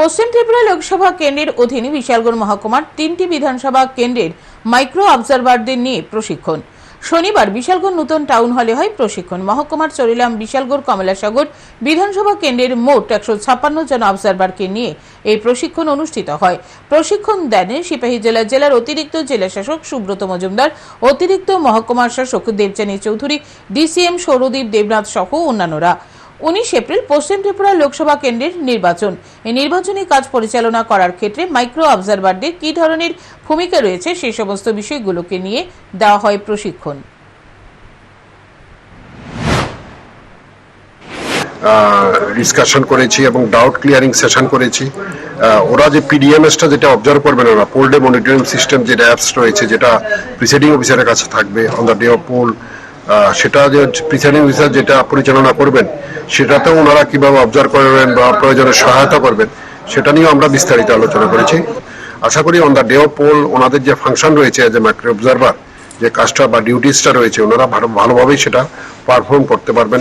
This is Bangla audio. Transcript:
পশ্চিম ত্রিপুরা লোকসভা কেন্দ্রের অধীনে বিশালগড় মহকুমার তিনটি বিধানসভা কেন্দ্রের মাইক্রো অবজারভারদের নিয়ে প্রশিক্ষণ। শনিবার বিশালগড় নতুন টাউন হলে হয় প্রশিক্ষণ। মহকুমার চরিলাম বিশালগড় কমলাসাগর বিধানসভা কেন্দ্রের মোট একশো ছাপ্পান্ন জন অবজারভারকে নিয়ে এই প্রশিক্ষণ অনুষ্ঠিত হয়। প্রশিক্ষণ দেন সিপাহী জেলা জেলার অতিরিক্ত জেলা শাসক সুব্রত মজুমদার, অতিরিক্ত মহকুমার শাসক দেবচানী চৌধুরী, ডিসিএম সৌরদীপ দেবনাথ সহ অন্যান্যরা। উনিশ এপ্রিল পশ্চিম ত্রিপুরা লোকসভা কেন্দ্রের নির্বাচন। এই নির্বাচনী কাজ পরিচালনা করার ক্ষেত্রে মাইক্রো অবজারভারদের কী ধরনের ভূমিকা রয়েছে সেই সমস্ত বিষয়গুলোকে নিয়ে দেওয়া হয় প্রশিক্ষণ। ডিসকাশন করেছি এবং ডাউট ক্লিয়ারিং সেশন করেছি। ওরা যে পিডিএমএসটা যেটা অবজার্ভ করবেন ওরা পোল ডে মনিটরিং সিস্টেম যেটা অ্যাপস রয়েছে, যেটা প্রিসাইডিং অফিসারের কাছে থাকবে on the day of poll সেটা যে প্রিসাইডিং অফিসার যেটা পরিচালনা করবেন, সেটাতেও ওনারা কীভাবে অবজার্ভ করবেন বা প্রয়োজনে সহায়তা করবেন, সেটা নিয়েও আমরা বিস্তারিত আলোচনা করেছি। আশা করি on the day of poll ওনাদের যে ফাংশন রয়েছে এজ এ মাইক্রো অবজারভার যে কাজটা বা ডিউটিসটা রয়েছে, ওনারা ভালো ভালোভাবেই সেটা পারফর্ম করতে পারবেন।